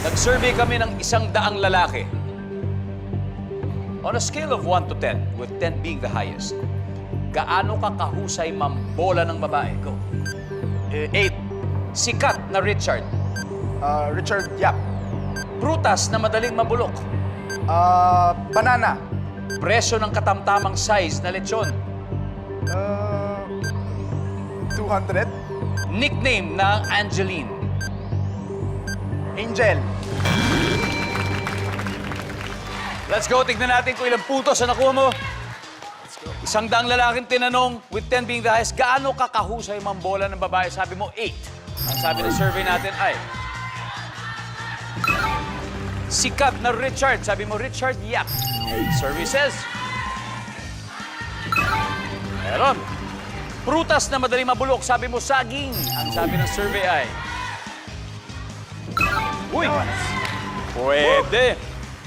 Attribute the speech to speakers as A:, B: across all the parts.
A: Nag-survey kami ng isang daang lalaki. On a scale of 1 to 10, with 10 being the highest, gaano ka kahusay mambola ng babae? Go. Eh, 8. Sikat na Richard.
B: Ah, Richard Yap.
A: Prutas na madaling mabulok.
B: Ah, banana.
A: Presyo ng katamtamang size na lechon.
B: Ah, 200.
A: Nickname ng Angeline.
B: Angel.
A: Let's go. Tignan natin kung ilang puntos ang nakuha mo. Isang daang lalaking tinanong, with 10 being the highest, gaano ka kahusay mambola ng babae? Sabi mo, 8. Ang sabi ng survey natin ay... Sikat na Richard. Sabi mo, Richard Yap. Survey says... Meron. Prutas na madaling mabulok. Sabi mo, saging. Ang sabi ng survey ay... Uy! Pwede.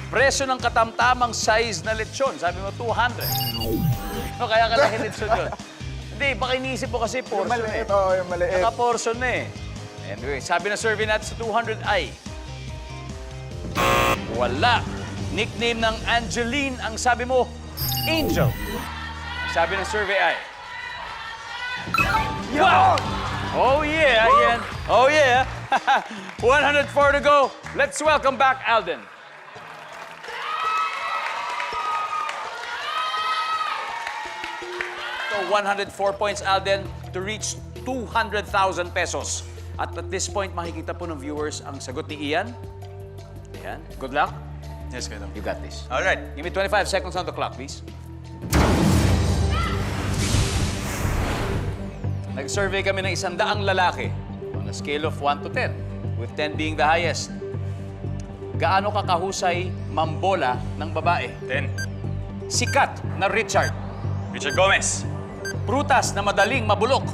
A: Presyo ng katamtamang size na lechon. Sabi mo, 200. No, kaya ka laki lechon yun. Hindi, baka iniisip mo kasi
B: Yung
A: portion eh.
B: maliit. Oo, yung maliit.
A: Naka-portion na eh. Anyway, sabi ng survey natin sa 200 ay... Wala. Nickname ng Angeline, ang sabi mo, Angel. Ang sabi ng survey ay... Wow! 104 to go. Let's welcome back Alden. So 104 points, Alden, to reach 200,000 pesos. At at this point, makikita po ng viewers ang sagot ni Ian. Ayan. Good luck.
C: Yes, Dong.
A: You got this.
C: All right.
A: Give me 25 seconds on the clock, please. Nag-survey kami ng isang daang lalaki a scale of 1 to 10, with 10 being the highest. Gaano ka kahusay mambola ng babae?
C: Ten.
A: Sikat na Richard.
C: Richard Gomez.
A: Prutas na madaling mabulok.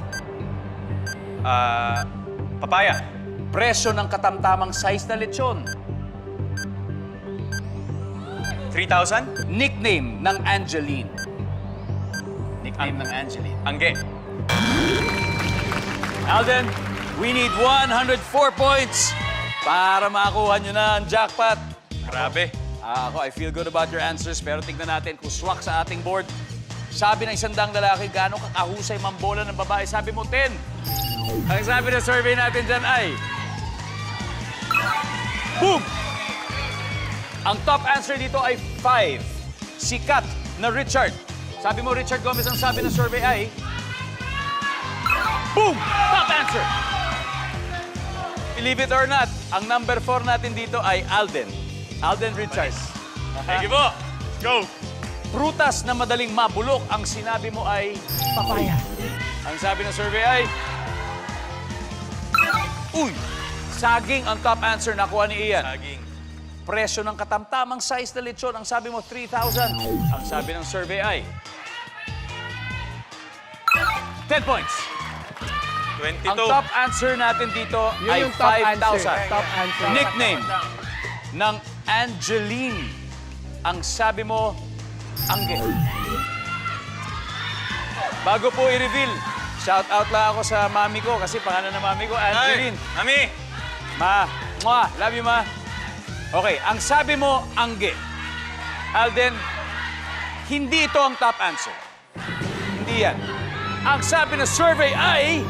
C: Ah, papaya.
A: Presyo ng katamtamang size na lechon.
C: 3,000.
A: Nickname ng Angeline. Nickname ng Angeline.
C: Angge.
A: Alden, we need 104 points para makakuha nyo na ang jackpot.
C: Grabe.
A: Ah, ako, I feel good about your answers, pero tignan natin kung swak sa ating board. Sabi ng isang daang lalaki, gaano kakahusay mambola ng babae? Sabi mo, 10. Ang sabi ng survey natin dyan ay... Boom! Ang top answer dito ay 5. Sikat na Richard. Sabi mo, Richard Gomez, ang sabi ng survey ay... Boom! Top answer! Believe it or not, ang number 4 natin dito ay Alden. Alden Richards.
C: Thank you po. Let's go.
A: Prutas na madaling mabulok, ang sinabi mo ay papaya. Ang sabi ng survey ay... Uy! Saging ang top answer nakuha ni Ian.
C: Saging.
A: Presyo ng katamtamang size na lechon, ang sabi mo 3,000. Ang sabi ng survey ay... 10 points.
C: 22.
A: Ang top answer natin dito
D: Yun
A: ay
D: yung top answer.
A: 5,000.
D: Top answer.
A: Nickname ng Angeline. Ang sabi mo, Angge. Bago po i-reveal, shout out lang ako sa mami ko kasi pangalan ng mami ko,
C: Ay,
A: Angeline.
C: Mami.
A: Ma, mwah, love you ma. Okay, ang sabi mo, Angge. Alden, hindi ito ang top answer. Hindi yan. Ang sabi ng survey ay...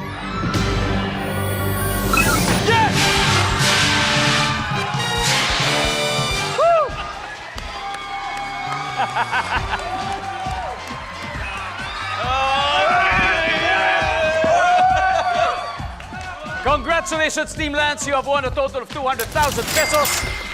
A: Congratulations, Team Lance. You have won a total of 200,000 pesos.